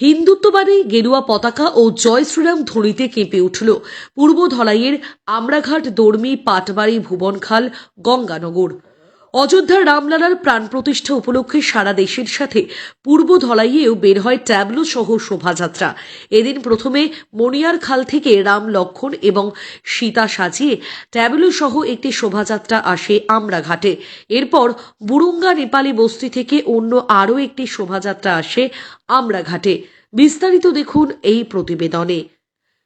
হিন্দুত্ববাদী গেরুয়া পতাকা ও জয় শ্রীরাম ধ্বনিতে কেঁপে উঠল। পূর্ব ধলাইয়ের আমরাঘাট দর্মি পাটবাড়ি ভুবনখাল গঙ্গানগর। অযোধ্যার রামলালার প্রাণ প্রতিষ্ঠা উপলক্ষে সারা দেশের সাথে পূর্ব ধলাইয়েও বের হয় ট্যাবলো সহ শোভাযাত্রা। এদিন প্রথমে মণিয়ার খাল থেকে রাম লক্ষণ এবং সীতা সাজিয়ে ট্যাবলো সহ একটি শোভাযাত্রা আসে আমরাঘাটে। এরপর বুরুঙ্গা নেপালি বস্তি থেকে অন্য আরও একটি শোভাযাত্রা আসে আমরাঘাটে। বিস্তারিত দেখুন এই প্রতিবেদনে।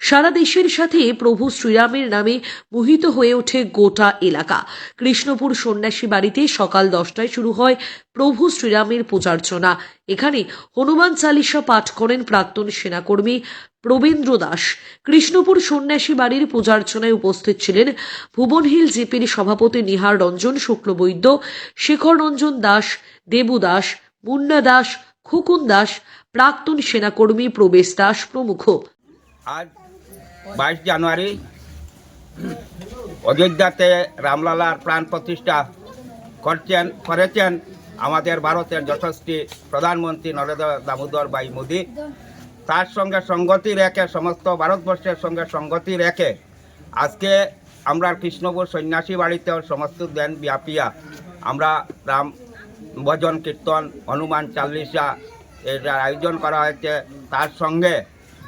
সারা দেশের সাথে প্রভু শ্রীরামের নামে মোহিত হয়ে ওঠে গোটা এলাকা। কৃষ্ণপুর সন্ন্যাসী বাড়িতে সকাল দশটায় শুরু হয় প্রভু শ্রীরামের পূজার্চনা। এখানে হনুমান চালিসা পাঠ করেন প্রাক্তন সেনাকর্মী প্রবীন্দ্র দাস। কৃষ্ণপুর সন্ন্যাসী বাড়ির পূজার্চনায় উপস্থিত ছিলেন ভুবনহিল জিপির সভাপতি নিহার রঞ্জন শুক্লবৈদ্য, শেখর রঞ্জন দাস, দেবু দাস, মুন্না দাস, খুকুন দাস, প্রাক্তন সেনাকর্মী প্রবেশ দাস প্রমুখ। আজ বাইশ জানুয়ারি অযোধ্যাতে রামলালার প্রাণ প্রতিষ্ঠা করছেন, করেছেন আমাদের ভারতের যশস্বী প্রধানমন্ত্রী নরেন্দ্র দামোদর ভাই মোদী। তার সঙ্গে সঙ্গতি রেখে, সমস্ত ভারতবর্ষের সঙ্গে সঙ্গতি রেখে আজকে আমরা কৃষ্ণপুর সন্ন্যাসী বাড়িতেও সমস্ত দেন ব্যাপিয়া আমরা রাম ভজন কীর্তন, হনুমান চাল্লিশা এটার আয়োজন করা হয়েছে। তার সঙ্গে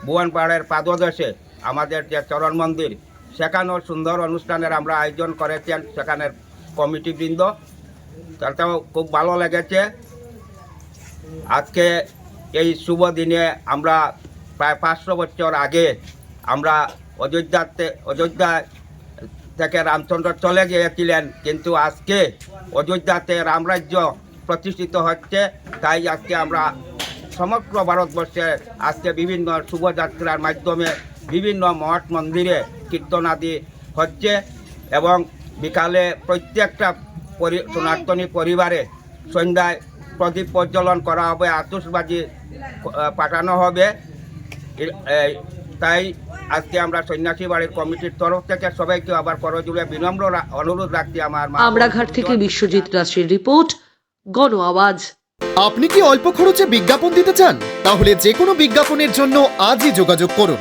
ভুবনপাড়ের পাদদেশে আমাদের যে চরণ মন্দির, সেখানেও সুন্দর অনুষ্ঠানের আমরা আয়োজন করেছেন সেখানের কমিটিবৃন্দ তাতেও খুব ভালো লেগেছে। আজকে এই শুভ দিনে আমরা প্রায় পাঁচশো বছর আগে আমরা অযোধ্যাতে অযোধ্যা থেকে রামচন্দ্র চলে গিয়েছিলেন, কিন্তু আজকে অযোধ্যাতে রামরাজ্য প্রতিষ্ঠিত হচ্ছে। তাই আজকে আমরা সমগ্র ভারতবর্ষে আজকে বিভিন্ন শুভযাত্রার মাধ্যমে বিভিন্ন মঠ মন্দিরে কীর্তনাদি হচ্ছে এবং বিকালে প্রত্যেকটা পরি সনাতনী পরিবারে সন্ধ্যায় প্রদীপ প্রজ্বলন করা হবে আতসবাজি পাঠানো হবে। তাই আজকে আমরা সন্ন্যাসী বাড়ির কমিটির তরফ থেকে সবাইকে আবার করজুড়ে বিনম্র অনুরোধ রাখছি আমার মা আমরাঘাট থেকে বিশ্বজিৎ দাসের রিপোর্ট গণ আওয়াজ। আপনি কি অল্প খরচে বিজ্ঞাপন দিতে চান? তাহলে যে কোনো বিজ্ঞাপনের জন্য আজই যোগাযোগ করুন।